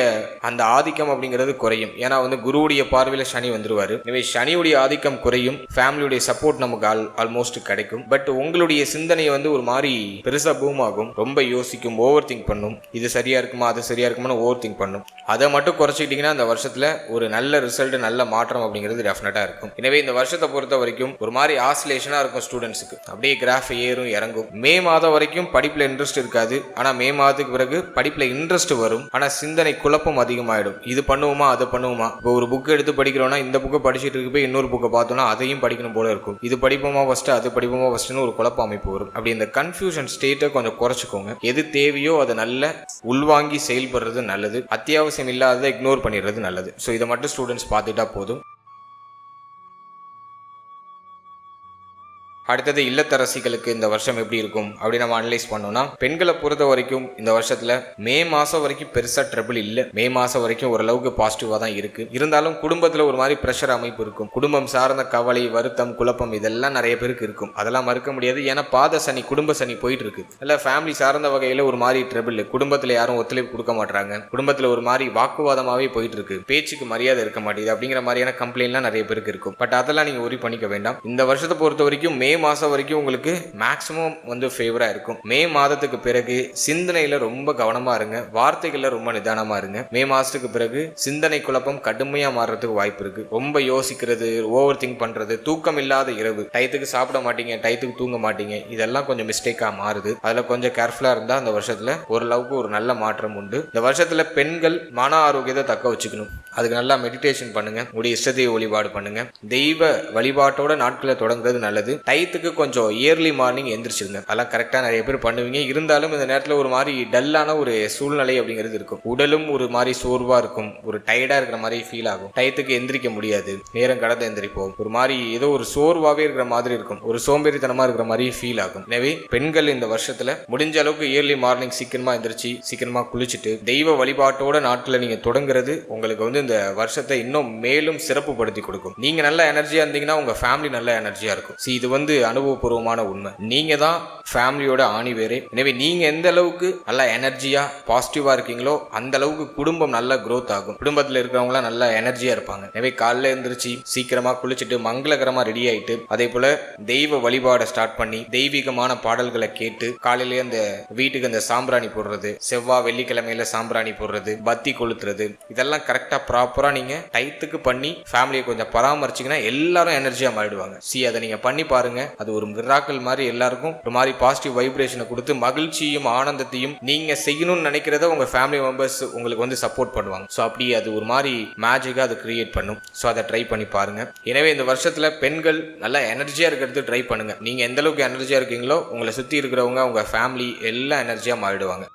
அந்த ஆதிக்கம் அப்படிங்கிறது குறையும். ஏன்னா வந்து குருவுடைய பார்வையில் சனி வந்துருவார். எனவே சனியுடைய ஆதிக்கம் குறையும். ஃபேமிலியுடைய சப்போர்ட் நமக்கு ஆல் ஆல்மோஸ்ட் கிடைக்கும். பட் உங்களுடைய சிந்தனை வந்து ஒரு மாதிரி பெருசாக பூம் ஆகும் ரொம்ப யோசிக்கும் ஓவர் திங்க் பண்ணும். இது சரியா இருக்குமா அது சரியா இருக்குமான்னு ஓவர் திங்க் பண்ணும். அதை மட்டும் குறைச்சிக்கிட்டீங்கன்னா அந்த வருஷத்தில் ஒரு நல்ல ரிசல்ட் நல்ல மாற்றம் அப்படிங்கிறது டெஃபினட்டாக இருக்கும். எனவே இந்த வருஷத்தை பொறுத்த வரைக்கும் ஒரு மாதிரி ஆசிலேஷனாக இருக்கும் ஸ்டூடெண்ட்ஸுக்கு அப்படியே கிராஃப் ஏறும் இறங்கும். மே மாதம் வரைக்கும் படிப்பில் இன்ட்ரெஸ்ட் இருக்காது. ஆனால் மே மாதத்துக்கு பிறகு படிப்பில் இன்ட்ரெஸ்ட் வரும். ஆனால் சிந்தனை குழப்பம் அதிகமாகிடும் இது பண்ணுவோமா அதை பண்ணுவோமா? இப்போ ஒரு புக் எடுத்து படிக்கிறோம்னா இந்த புக்கை படிச்சுட்டு இருக்க போய் இன்னொரு புக்கை பார்த்தோம்னா அதையும் படிக்கணும் போல இருக்கும். இது படிப்போமா ஃபஸ்ட்டு அது படிப்போமா ஃபஸ்ட்டுன்னு ஒரு குழப்ப அமைப்பு வரும். அப்படி இந்த கன்ஃபியூஷன் ஸ்டேட்டை கொஞ்சம் குறைச்சிக்கோங்க. எது தேவையோ அதை நல்ல உள்வாங்கி செயல்படுறது நல்லது. அத்தியாவசியம் இல்லாததை இக்னோர் பண்ணிடுறது நல்லது. ஸோ இதை மட்டும் ஸ்டூடெண்ட்ஸ் பார்த்துட்டா போதும். அடுத்தது இல்லத்தரசிகளுக்கு இந்த வருஷம் எப்படி இருக்கும் அப்படி நம்ம அனலைஸ் பண்ணோம்னா பெண்களை பொறுத்த வரைக்கும் இந்த வருஷத்துல மே மாசம் வரைக்கும் பெருசா ட்ரபிள் இல்லை. மே மாசம் வரைக்கும் ஓரளவுக்கு பாசிட்டிவா தான் இருக்கு. இருந்தாலும் குடும்பத்துல ஒரு மாதிரி ப்ரெஷர் அமைப்பு இருக்கும். குடும்பம் சார்ந்த கவலை வருத்தம் குழப்பம் இதெல்லாம் நிறைய பேருக்கு இருக்கும். அதெல்லாம் மறுக்க முடியாது. ஏன்னா பாத சனி குடும்ப சனி போயிட்டு இருக்கு. இல்ல ஃபேமிலி சார்ந்த வகையில ஒரு மாதிரி ட்ரபிள் குடும்பத்துல யாரும் ஒத்துழைப்பு கொடுக்க மாட்டாங்க குடும்பத்துல ஒரு மாதிரி வாக்குவாதமாவே போயிட்டு இருக்கு. பேச்சுக்கு மரியாதை இருக்க மாட்டேங்குது அப்படிங்கிற மாதிரியான கம்ப்ளைண்ட்லாம் நிறைய பேருக்கு இருக்கும். பட் அதெல்லாம் நீங்க ஒரி பண்ணிக்க வேண்டாம். இந்த வருஷத்தை பொறுத்த வரைக்கும் மே மாதம் வரைக்கும் உங்களுக்கு மேக்ஸிமம் வந்து ஃபேவராக இருக்கும். மே மாதத்துக்கு பிறகு சிந்தனையில் ரொம்ப கவனமாக இருங்க. வார்த்தைகளில் ரொம்ப நிதானமாக இருங்க. மே மாதத்துக்கு பிறகு சிந்தனை குழப்பம் கடுமையாக மாறுறதுக்கு வாய்ப்பு இருக்குது ரொம்ப யோசிக்கிறது ஓவர் திங்க் பண்ணுறது தூக்கம் இல்லாத இரவு. டயத்துக்கு சாப்பிட மாட்டீங்க டயத்துக்கு தூங்க மாட்டீங்க. இதெல்லாம் கொஞ்சம் மிஸ்டேக்காக மாறுது. அதில் கொஞ்சம் கேர்ஃபுல்லாக இருந்தால் அந்த வருஷத்தில் ஓரளவுக்கு ஒரு நல்ல மாற்றம் உண்டு. இந்த வருஷத்தில் பெண்கள் மன ஆரோக்கியத்தை தக்க வச்சுக்கணும். அதுக்கு நல்லா மெடிடேஷன் பண்ணுங்க. உங்களுடைய இஷ்டதெய்வ வழிபாடு பண்ணுங்க. தெய்வ வழிபாட்டோட நாட்களை தொடங்குறது நல்லது. டயத்துக்கு கொஞ்சம் இயர்லி மார்னிங் எந்திரிச்சிருந்தேன். அதெல்லாம் கரெக்டாக நிறைய பேர் பண்ணுவீங்க. இருந்தாலும் இந்த நேரத்தில் ஒரு மாதிரி டல்லான ஒரு சூழ்நிலை அப்படிங்கிறது இருக்கும். உடலும் ஒரு மாதிரி சோர்வாக இருக்கும். ஒரு டயர்டாக இருக்கிற மாதிரி ஃபீல் ஆகும். டயத்துக்கு எந்திரிக்க முடியாது. நேரம் கடந்து எந்திரிப்போம். ஒரு மாதிரி ஏதோ ஒரு சோர்வாகவே இருக்கிற மாதிரி இருக்கும். ஒரு சோம்பேறித்தனமாக இருக்கிற மாதிரி ஃபீல் ஆகும். எனவே பெண்கள் இந்த வருஷத்தில் முடிஞ்ச அளவுக்கு இயர்லி மார்னிங் சீக்கிரமாக எந்திரிச்சு சீக்கிரமாக குளிச்சுட்டு தெய்வ வழிபாட்டோட நாட்களை நீங்கள் தொடங்குறது உங்களுக்கு வந்து இந்த வருஷத்தை இன்னும் மேலும் சிறப்புப்படுத்தி கொடுக்கும். நீங்கள் நல்ல எனர்ஜியாக இருந்தீங்கன்னா உங்கள் ஃபேமிலி நல்ல எனர்ஜியாக இருக்கும். சி இது வந்து வந்து அனுபவபூர்வமான உண்மை. நீங்க தான் ஃபேமிலியோட ஆணி வேறே. எனவே நீங்க எந்த அளவுக்கு நல்லா எனர்ஜியா பாசிட்டிவா இருக்கீங்களோ அந்த அளவுக்கு குடும்பம் நல்லா க்ரோத் ஆகும். குடும்பத்தில் இருக்கிறவங்களாம் நல்லா எனர்ஜியா இருப்பாங்க. எனவே காலைல எழுந்திரிச்சு சீக்கிரமா குளிச்சுட்டு மங்களகரமா ரெடி ஆயிட்டு அதே போல தெய்வ வழிபாடை ஸ்டார்ட் பண்ணி தெய்வீகமான பாடல்களை கேட்டு காலையிலேயே அந்த வீட்டுக்கு அந்த சாம்பிராணி போடுறது செவ்வாய் வெள்ளிக்கிழமையில சாம்பிராணி போடுறது பத்தி கொளுத்துறது இதெல்லாம் கரெக்டா ப்ராப்பரா நீங்க டைத்துக்கு பண்ணி ஃபேமிலியை கொஞ்சம் பராமரிச்சிங்கன்னா எல்லாரும் எனர்ஜியா மாறிடுவாங்க. சி அதை நீங்க பண்ணி பாருங்க. அது ஒரு மிராக்கள் மாதிரி எல்லாருக்கும் ஒரு மாதிரி பாசிட்டிவ் வைப்ரேஷனை கொடுத்து மகிழ்ச்சியும் ஆனந்தத்தையும் நீங்க செய்யணும்னு நினைக்கிறத உங்க ஃபேமிலி மெம்பர்ஸ் உங்களுக்கு வந்து சப்போர்ட் பண்ணுவாங்க. ஸோ அப்படி அது ஒரு மாதிரி மேஜிக்காக அது கிரியேட் பண்ணும். ஸோ அதை ட்ரை பண்ணி பாருங்க. எனவே இந்த வருஷத்துல பெண்கள் நல்லா எனர்ஜியா இருக்கிறது ட்ரை பண்ணுங்க. நீங்க எந்த அளவுக்கு எனர்ஜியா இருக்கீங்களோ உங்களை சுத்தி இருக்கிறவங்க உங்க ஃபேமிலி எல்லாம் எனர்ஜியா மாறிடுவாங்க.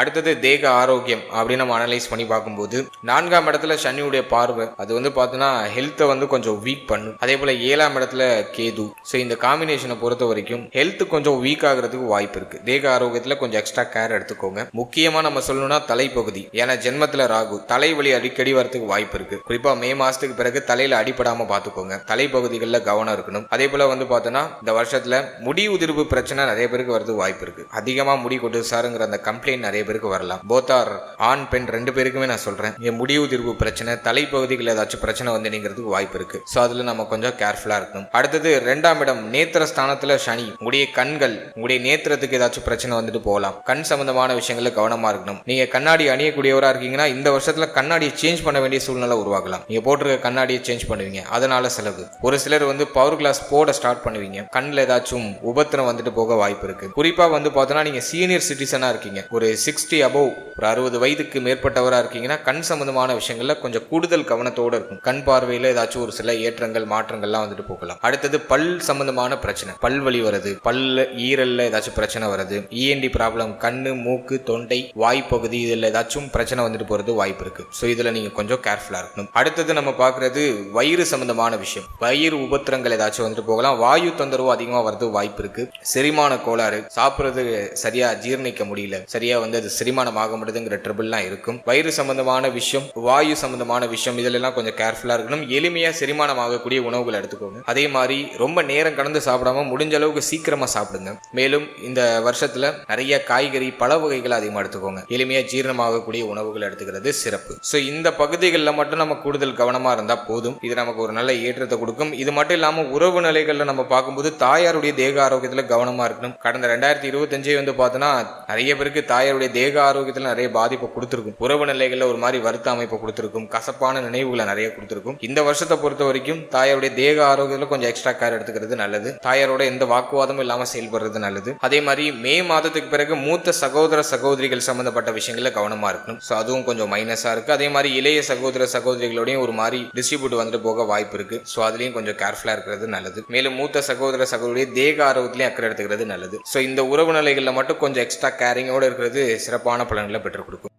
அடுத்தது தேக ஆரோக்கியம் அப்படின்னு நம்ம அனலைஸ் பண்ணி பார்க்கும்போது நான்காம் இடத்துல சனியுடைய பார்வை அது வந்து பார்த்தோன்னா ஹெல்த்தை வந்து கொஞ்சம் வீக் பண்ணும். அதே போல் ஏழாம் இடத்துல கேது. ஸோ இந்த காம்பினேஷனை பொறுத்த வரைக்கும் ஹெல்த் கொஞ்சம் வீக் ஆகிறதுக்கு வாய்ப்பு இருக்கு. தேக ஆரோக்கியத்தில் கொஞ்சம் எக்ஸ்ட்ரா கேர் எடுத்துக்கோங்க. முக்கியமாக நம்ம சொல்லணும்னா தலைப்பகுதி. ஏன்னா ஜென்மத்தில் ராகு தலைவலி அடிக்கடி வரதுக்கு வாய்ப்பு இருக்கு. குறிப்பாக மே மாசத்துக்கு பிறகு தலையில அடிப்படாமல் பார்த்துக்கோங்க. தலைப்பகுதிகளில் கவனம் இருக்கணும். அதே போல வந்து பார்த்தோன்னா இந்த வருஷத்துல முடி உதிர்வு பிரச்சனை நிறைய பேருக்கு வரதுக்கு வாய்ப்பு இருக்கு. அதிகமாக முடி கொட்டு சாருங்கிற அந்த கம்ப்ளைண்ட் நிறைய பேருக்கு வரலாம். போத்தார் ஆண் பெண் ரெண்டு பேருக்குமே நான் சொல்றேன். இங்க முடி உதிர்வு பிரச்சனை தலைப்பகுதிகள் ஏதாச்சும் பிரச்சனை வந்து நீங்கிறதுக்கு வாய்ப்பு இருக்கு. ஸோ அதுல நம்ம கொஞ்சம் கேர்ஃபுல்லா இருக்கணும். அடுத்தது ரெண்டாம் இடம் நேத்திர ஸ்தானத்துல சனி. உங்களுடைய கண்கள் உங்களுடைய நேத்திரத்துக்கு ஏதாச்சும் பிரச்சனை வந்துட்டு போகலாம். கண் சம்பந்தமான விஷயங்கள கவனமா இருக்கணும். நீங்க கண்ணாடி அணியக்கூடியவரா இருக்கீங்கன்னா இந்த வருஷத்துல கண்ணாடியை சேஞ்ச் பண்ண வேண்டிய சூழ்நிலை உருவாகலாம். நீங்க போட்டிருக்க கண்ணாடியை சேஞ்ச் பண்ணுவீங்க. அதனால செலவு. ஒரு சிலர் வந்து பவர் கிளாஸ் போட ஸ்டார்ட் பண்ணுவீங்க. கண்ணில் ஏதாச்சும் உபத்திரம் வந்துட்டு போக வாய்ப்பு இருக்கு. குறிப்பா வந்து பார்த்தோன்னா நீங்க சீனியர் சிட்டிசனா இருக்கீங்க. ஒரு சிக்ஸ் சிக்ஸ்டி அபவ் ஒரு அறுபது வயதுக்கு மேற்பட்டவராக இருக்கீங்கன்னா கண் சம்பந்தமான விஷயங்களில் கொஞ்சம் கூடுதல் கவனத்தோடு இருக்கும். கண் பார்வையில் ஏதாச்சும் ஒரு சில ஏற்றங்கள் மாற்றங்கள்லாம் வந்துட்டு போகலாம். அடுத்தது பல் சம்பந்தமான பிரச்சனை. பல் வலி வருது பல்ல ஈரல்ல ஏதாச்சும் பிரச்சனை வருது இஎன்டி ப்ராப்ளம் கண்ணு மூக்கு தொண்டை வாய்ப்பகுதி இதில் ஏதாச்சும் பிரச்சனை வந்துட்டு போகிறது வாய்ப்பு இருக்கு. ஸோ இதில் நீங்கள் கொஞ்சம் கேர்ஃபுல்லாக இருக்கணும். அடுத்தது நம்ம பார்க்குறது வயிறு சம்பந்தமான விஷயம். வயிறு உபத்திரங்கள் ஏதாச்சும் வந்துட்டு போகலாம். வாயு தொந்தரவு அதிகமாக வரது வாய்ப்பு இருக்கு. செரிமான கோளாறு சாப்பிட்றது சரியா ஜீரணிக்க முடியல சரியா வந்து அது செரிமானம் ஆக முடியுதுங்கிற ட்ரிபிள்லாம் இருக்கும். வயிறு சம்பந்தமான விஷயம் வாயு சம்பந்தமான விஷயம் இதிலெல்லாம் கொஞ்சம் கேர்ஃபுல்லாக இருக்கணும். எளிமையாக செரிமானம் ஆகக்கூடிய உணவுகள் எடுத்துக்கோங்க. அதே மாதிரி ரொம்ப நேரம் கடந்து சாப்பிடாம முடிஞ்ச அளவுக்கு சீக்கிரமாக சாப்பிடுங்க. மேலும் இந்த வருஷத்தில் நிறைய காய்கறி பழ வகைகளை அதிகமாக எடுத்துக்கோங்க. எளிமையாக ஜீரணமாகக்கூடிய உணவுகள் எடுத்துக்கிறது சிறப்பு. ஸோ இந்த பகுதிகளில் மட்டும் நம்ம கூடுதல் கவனமாக இருந்தால் போதும். இது நமக்கு ஒரு நல்ல ஏற்றத்தை கொடுக்கும். இது மட்டும் இல்லாமல் உறவு நிலைகளில் நம்ம பார்க்கும்போது தாயாருடைய தேக ஆரோக்கியத்தில் கவனமாக இருக்கணும். கடந்த ரெண்டாயிரத்தி இருபத்தஞ்சே வந்து பார்த்தோன்னா நிறைய பேருக்கு தாயாருடைய தேக ஆரோக்கியத்துல நிறைய பாதிப்பை கொடுத்துருக்கும். உறவு நிலைகள்ல ஒரு மாதிரி வருத்த அமைப்பை கொடுத்துருக்கும். கசப்பான நினைவுகளை நிறைய கொடுத்துருக்கும். இந்த வருஷத்தை பொறுத்த வரைக்கும் தாயாருடைய தேக ஆரோக்கியத்துல கொஞ்சம் எக்ஸ்ட்ரா கேர் எடுத்துக்கிறது நல்லது. தாயாரோட எந்த வாக்குவாதமும் இல்லாம செயல்படுறது நல்லது. அதே மாதிரி மே மாதத்துக்கு பிறகு மூத்த சகோதர சகோதரிகள் சம்பந்தப்பட்ட விஷயங்களில் கவனமா இருக்கணும். ஸோ அதுவும் கொஞ்சம் மைனஸா இருக்கு. அதே மாதிரி இளைய சகோதர சகோதரிகளோடையும் ஒரு மாதிரி டிஸ்ட்ரிபியூட் வந்துட்டு போக வாய்ப்பு இருக்கு. ஸோ அதுலயும் கொஞ்சம் கேர்ஃபுல்லா இருக்கிறது நல்லது. மேலும் மூத்த சகோதர சகோதரிய தேக ஆரோக்கியத்திலையும் அக்கறை எடுத்துக்கிறது நல்லது. ஸோ இந்த உறவு நிலைகளில் மட்டும் கொஞ்சம் எக்ஸ்ட்ரா கேரிங்கோட இருக்கிறது சிறப்பான பலன்களை பெற்றுக் கொடுக்கும்.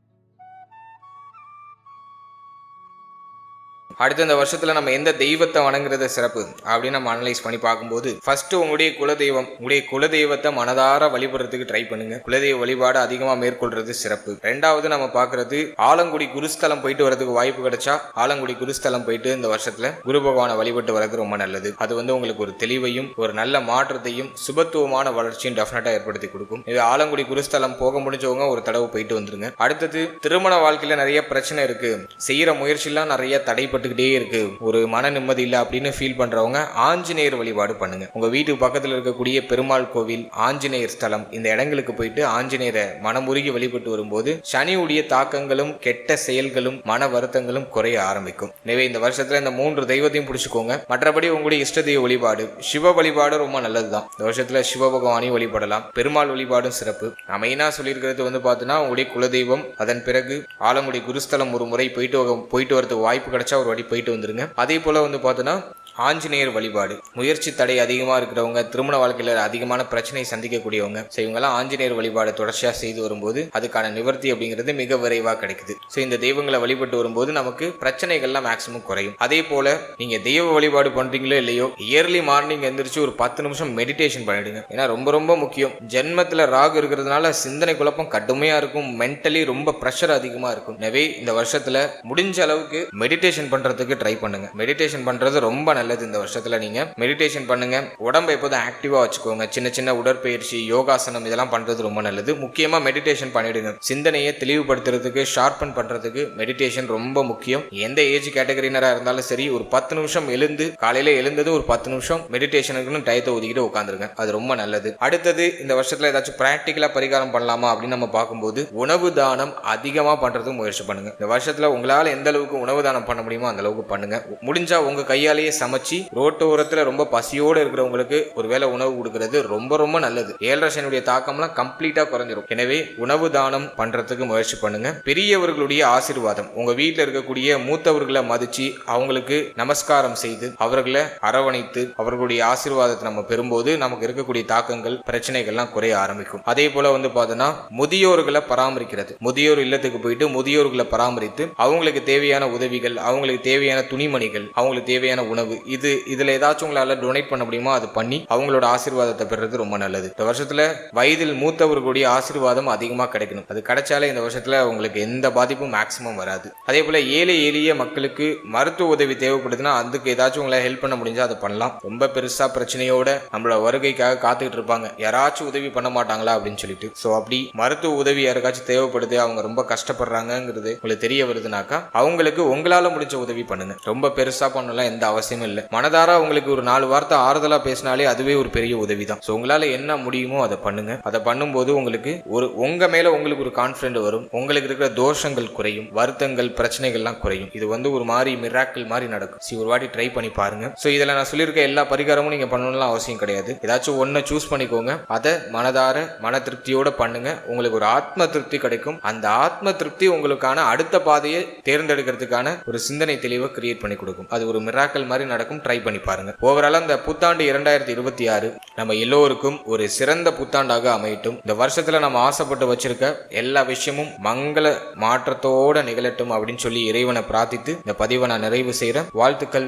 அடுத்த இந்த வருஷத்துல நம்ம எந்த தெய்வத்தை வணங்குறது சிறப்பு அப்படின்னு நம்ம அனலைஸ் பண்ணி பார்க்கும்போது ஃபர்ஸ்ட் உங்களுடைய குலதெய்வம் உங்களுடைய குலதெய்வத்தை மனதார வழிபடுறதுக்கு ட்ரை பண்ணுங்க. குலதெய்வ வழிபாடு அதிகமா மேற்கொள்றது சிறப்பு. ரெண்டாவது நம்ம பார்க்கறது ஆலங்குடி குருஸ்தலம் போயிட்டு வரதுக்கு வாய்ப்பு கிடைச்சா ஆலங்குடி குருஸ்தலம் போயிட்டு இந்த வருஷத்துல குரு பகவானை வழிபட்டு வர்றது ரொம்ப நல்லது. அது வந்து உங்களுக்கு ஒரு தெளிவையும் ஒரு நல்ல மாற்றத்தையும் சுபத்துவமான வளர்ச்சியும் டெஃபினட்டா ஏற்படுத்தி கொடுக்கும். இது ஆலங்குடி குருஸ்தலம் போக முடிஞ்சவங்க ஒரு தடவை போயிட்டு வந்துருங்க. அடுத்தது திருமண வாழ்க்கையில நிறைய பிரச்சனை இருக்கு. செய்யற முயற்சியெல்லாம் நிறைய தடைப்பட்டு தடைப்பட்டுக்கிட்டே இருக்கு. ஒரு மன நிம்மதி இல்லை அப்படின்னு ஃபீல் பண்றவங்க ஆஞ்சநேயர் வழிபாடு பண்ணுங்க. உங்க வீட்டு பக்கத்துல இருக்கக்கூடிய பெருமாள் கோவில் ஆஞ்சநேயர் ஸ்தலம் இந்த இடங்களுக்கு போயிட்டு ஆஞ்சநேயரை மனமுருகி வழிபட்டு வரும்போது சனியுடைய தாக்கங்களும் கெட்ட செயல்களும் மன வருத்தங்களும் குறைய ஆரம்பிக்கும். எனவே இந்த வருஷத்துல இந்த மூன்று தெய்வத்தையும் பிடிச்சிக்கோங்க. மற்றபடி உங்களுடைய இஷ்ட தெய்வ வழிபாடு சிவ வழிபாடு ரொம்ப நல்லதுதான். இந்த வருஷத்துல சிவ பகவானையும் வழிபடலாம். பெருமாள் வழிபாடும் சிறப்பு. நான் மெயினா சொல்லியிருக்கிறது வந்து பார்த்தீங்கன்னா உங்களுடைய குலதெய்வம் அதன் பிறகு ஆலங்குடி குருஸ்தலம் ஒரு முறை போயிட்டு போயிட்டு வரதுக்கு வாய்ப்பு கிடைச்சா ஒரு வாட்டி போயிட்டு வந்துருங்க. அதே போல வந்து பார்த்தோன்னா ஆஞ்சநேயர் வழிபாடு. முயற்சி தடை அதிகமாக இருக்கிறவங்க திருமண வாழ்க்கையில் அதிகமான பிரச்சனை சந்திக்கக்கூடியவங்க. ஸோ இவங்கெல்லாம் ஆஞ்சநேயர் வழிபாடு தொடர்ச்சியாக செய்து வரும்போது அதுக்கான நிவர்த்தி அப்படிங்கிறது மிக விரைவாக கிடைக்குது. ஸோ இந்த தெய்வங்களை வழிபட்டு வரும்போது நமக்கு பிரச்சனைகள்லாம் மேக்ஸிமம் குறையும். அதே போல நீங்கள் தெய்வ வழிபாடு பண்ணுறீங்களோ இல்லையோ இயர்லி மார்னிங் எந்திரிச்சு ஒரு பத்து நிமிஷம் மெடிடேஷன் பண்ணிடுங்க. ஏன்னா ரொம்ப ரொம்ப முக்கியம். ஜென்மத்தில் ராகு இருக்கிறதுனால சிந்தனை குழப்பம் கடுமையாக இருக்கும். மென்டலி ரொம்ப ப்ரெஷர் அதிகமாக இருக்கும். எனவே இந்த வருஷத்தில் முடிஞ்ச அளவுக்கு மெடிடேஷன் பண்ணுறதுக்கு ட்ரை பண்ணுங்க. மெடிடேஷன் பண்ணுறது ரொம்ப நல்ல நல்லது இந்த வருஷத்துல நீங்க. மெடிடேஷன் பண்ணுங்க. உடம்பை எப்போதும் ஆக்டிவா வச்சுக்கோங்க. சின்ன சின்ன உடற்பயிற்சி யோகாசனம் இதெல்லாம் பண்றது ரொம்ப நல்லது. முக்கியமா மெடிடேஷன் பண்ணிடுங்க. சிந்தனையை தெளிவுபடுத்துறதுக்கு ஷார்பன் பண்றதுக்கு மெடிடேஷன் ரொம்ப முக்கியம். எந்த ஏஜ் கேட்டகரினரா இருந்தாலும் சரி ஒரு பத்து நிமிஷம் எழுந்து காலையில எழுந்தது ஒரு பத்து நிமிஷம் மெடிடேஷனுக்குன்னு டயத்தை ஒதுக்கிட்டு உட்காந்துருங்க அது ரொம்ப நல்லது. அடுத்தது இந்த வருஷத்துல ஏதாச்சும் ப்ராக்டிக்கலாக பரிகாரம் பண்ணலாமா அப்படின்னு நம்ம பார்க்கும்போது உணவு தானம் அதிகமா பண்றதுக்கு முயற்சி பண்ணுங்க. இந்த வருஷத்துல உங்களால எந்த அளவுக்கு உணவு தானம் பண்ண முடியுமோ அந்த அளவுக்கு பண்ணுங்க. முடிஞ்சா உங்க கையாலேயே சமைச்சு ரோட்டோரத்துல ரொம்ப பசியோடு இருக்கிறவங்களுக்கு ஒருவேளை உணவு கொடுக்கறது ரொம்ப ரொம்ப நல்லது. ஏழரை சனியுடைய தாக்கம்லாம் கம்ப்ளீட்டா குறைஞ்சிரும். எனவே உணவு தானம் பண்றதுக்கு முயற்சி பண்ணுங்க. பெரியவர்களுடைய ஆசீர்வாதம். உங்க வீட்டில் இருக்கக்கூடிய மூத்தவர்களை மதிச்சு அவங்களுக்கு நமஸ்காரம் செய்து அவர்களை அரவணைத்து அவர்களுடைய ஆசீர்வாதத்தை நம்ம பெறும்போது நமக்கு இருக்கக்கூடிய தாக்கங்கள் பிரச்சனைகள்லாம் குறைய ஆரம்பிக்கும். அதே போல வந்து பார்த்தோன்னா முதியோர்களை பராமரிக்கிறது. முதியோர் இல்லத்துக்கு போயிட்டு முதியோர்களை பராமரித்து அவங்களுக்கு தேவையான உதவிகள் அவங்களுக்கு தேவையான துணிமணிகள் அவங்களுக்கு தேவையான உணவு இது இதுல ஏதாச்சும் உங்களால டொனேட் பண்ண முடியுமோ அது பண்ணி அவங்களோட ஆசீர்வாதத்தை பெறுறது ரொம்ப நல்லது. இந்த வருஷத்துல வயதில் மூத்தவர்களுடைய ஆசீர்வாதம் அதிகமாக கிடைக்கணும். அது கிடைச்சாலே இந்த வருஷத்துல உங்களுக்கு எந்த பாதிப்பும் மேக்ஸிமம் வராது. அதே போல ஏழை எளிய மக்களுக்கு மருத்துவ உதவி தேவைப்படுதுன்னா அதுக்கு ஏதாச்சும் உங்களை ஹெல்ப் பண்ண முடிஞ்சா அதை பண்ணலாம். ரொம்ப பெருசா பிரச்சனையோட நம்மளோட வருகைக்காக காத்துக்கிட்டு இருப்பாங்க. யாராச்சும் உதவி பண்ண மாட்டாங்களா அப்படின்னு சொல்லிட்டு. ஸோ அப்படி மருத்துவ உதவி யாருக்காச்சும் தேவைப்படுது அவங்க ரொம்ப கஷ்டப்படுறாங்கங்கிறது உங்களுக்கு தெரிய வருதுனாக்கா அவங்களுக்கு உங்களால முடிஞ்ச உதவி பண்ணுங்க. ரொம்ப பெருசா பண்ணலாம் எந்த அவசியமும் இல்லை. மனதாரா உங்களுக்கு ஒரு நாலு வார்த்தை ஆறுதலா பேசினாலே அதுவே ஒரு பெரிய உதவி தான் ஸோ உங்களால என்ன முடியுமோ அதை பண்ணுங்க. அதை பண்ணும்போது உங்களுக்கு ஒரு உங்க மேல உங்களுக்கு ஒரு கான்ஃபிடென்ட் வரும். உங்களுக்கு இருக்கிற தோஷங்கள் குறையும். வருத்தங்கள் பிரச்சனைகள்லாம் குறையும். இது வந்து ஒரு மாதிரி மிராக்கிள் மாதிரி நடக்கும். சரி ஒரு வாட்டி ட்ரை பண்ணி பாருங்க. ஸோ இதில் நான் சொல்லியிருக்க எல்லா பரிகாரமும் நீங்க பண்ணணும்லாம் அவசியம் கிடையாது. ஏதாச்சும் ஒன்று சூஸ் பண்ணிக்கோங்க. அதை மனதார மன திருப்தியோட பண்ணுங்க. உங்களுக்கு ஒரு ஆத்ம திருப்தி கிடைக்கும். அந்த ஆத்ம திருப்தி உங்களுக்கான அடுத்த பாதையை தேர்ந்தெடுக்கிறதுக்கான ஒரு சிந்தனை தெளிவை கிரியேட் பண்ணி கொடுக்கும். அது ஒரு மிராக்கல் மாதிரி நடக்கும் ட்ரை பண்ணி பாருங்க. ஓவரால் அந்த புத்தாண்டு இரண்டாயிரத்தி இருபத்தி ஆறு நம்ம எல்லோருக்கும் ஒரு சிறந்த புத்தாண்டாக அமையட்டும். இந்த வருஷத்துல நம்ம ஆசைப்பட்டு வச்சிருக்க எல்லா விஷயமும் மங்கள மாற்றத்தோட நிகழட்டும் அப்படின்னு சொல்லி இறைவனை பிரார்த்தித்து இந்த பதிவை நான் நிறைவு செய்கிறேன் வாழ்த்துக்கள்.